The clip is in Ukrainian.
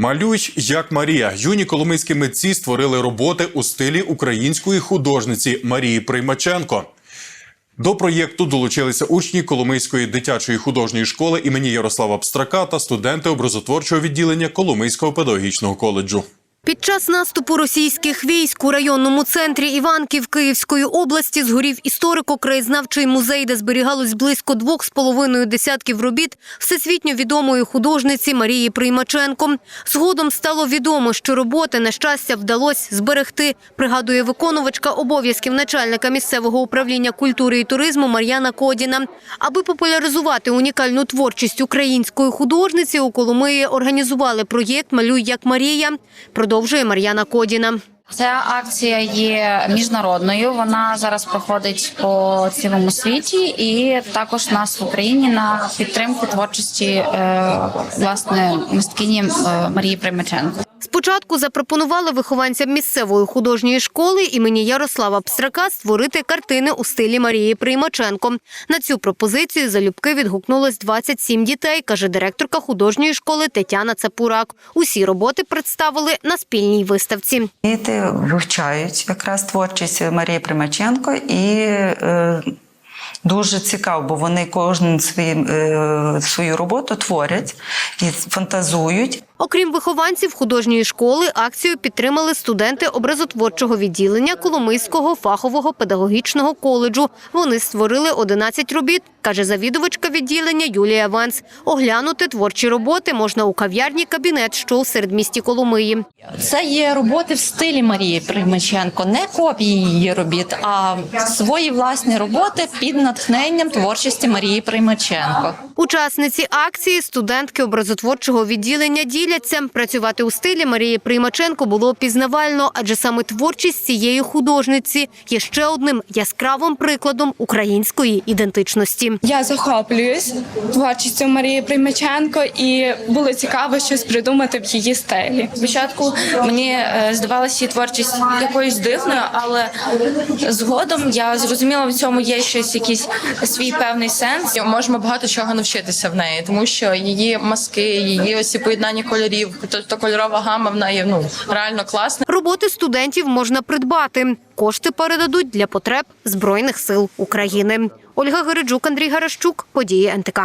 Малюй як Марія. Юні коломийські митці створили роботи у стилі української художниці Марії Приймаченко. До проєкту долучилися учні Коломийської дитячої художньої школи імені Ярослава Пстрака та студенти образотворчого відділення Коломийського педагогічного коледжу. Під час наступу російських військ у районному центрі Іванків Київської області згорів історико-краєзнавчий музей, де зберігалось близько двох з половиною десятків робіт всесвітньо відомої художниці Марії Приймаченко. Згодом стало відомо, що роботи, на щастя, вдалося зберегти, пригадує виконувачка обов'язків начальника місцевого управління культури і туризму Мар'яна Кодіна. Аби популяризувати унікальну творчість української художниці, у Коломиї організували проєкт Малюй як Марія. Продовжує Мар'яна Кодіна. Ця акція є міжнародною. Вона зараз проходить по цілому світі, і також нас в Україні на підтримку творчості е, власне мисткині е, Марії Примаченко. Спочатку запропонували вихованцям місцевої художньої школи імені Ярослава Пстрака створити картини у стилі Марії Приймаченко. На цю пропозицію залюбки відгукнулось 27 дітей, каже директорка художньої школи Тетяна Цапурак. Усі роботи представили на спільній виставці. Діти вивчають якраз творчість Марії Примаченко і е, дуже цікаво, бо вони кожен свій, е, свою роботу творять і фантазують. Окрім вихованців художньої школи, акцію підтримали студенти образотворчого відділення Коломийського фахового педагогічного коледжу. Вони створили 11 робіт, каже завідувачка відділення Юлія Ванс. Оглянути творчі роботи можна у кав'ярні кабінет, що у середмісті Коломиї. Це є роботи в стилі Марії Примаченко, не копії її робіт, а свої власні роботи під натхненням творчості Марії Примаченко. Учасниці акції, студентки образотворчого відділення діляться. Працювати у стилі Марії Приймаченко було пізнавально, адже саме творчість цієї художниці є ще одним яскравим прикладом української ідентичності. Я захоплююсь творчістю Марії Примаченко, і було цікаво щось придумати в її стилі. Спочатку мені е, здавалася її творчість якоюсь дивною, але згодом я зрозуміла, в цьому є щось, якийсь свій певний сенс. Можемо багато чого навчитися в неї, тому що її маски, її ось ці поєднання кольорів, тобто кольорова гама в неї ну реально класна. Роботи студентів можна придбати. Кошти передадуть для потреб Збройних сил України. Ольга Гереджук, Андрій Гарашчук. Події НТК.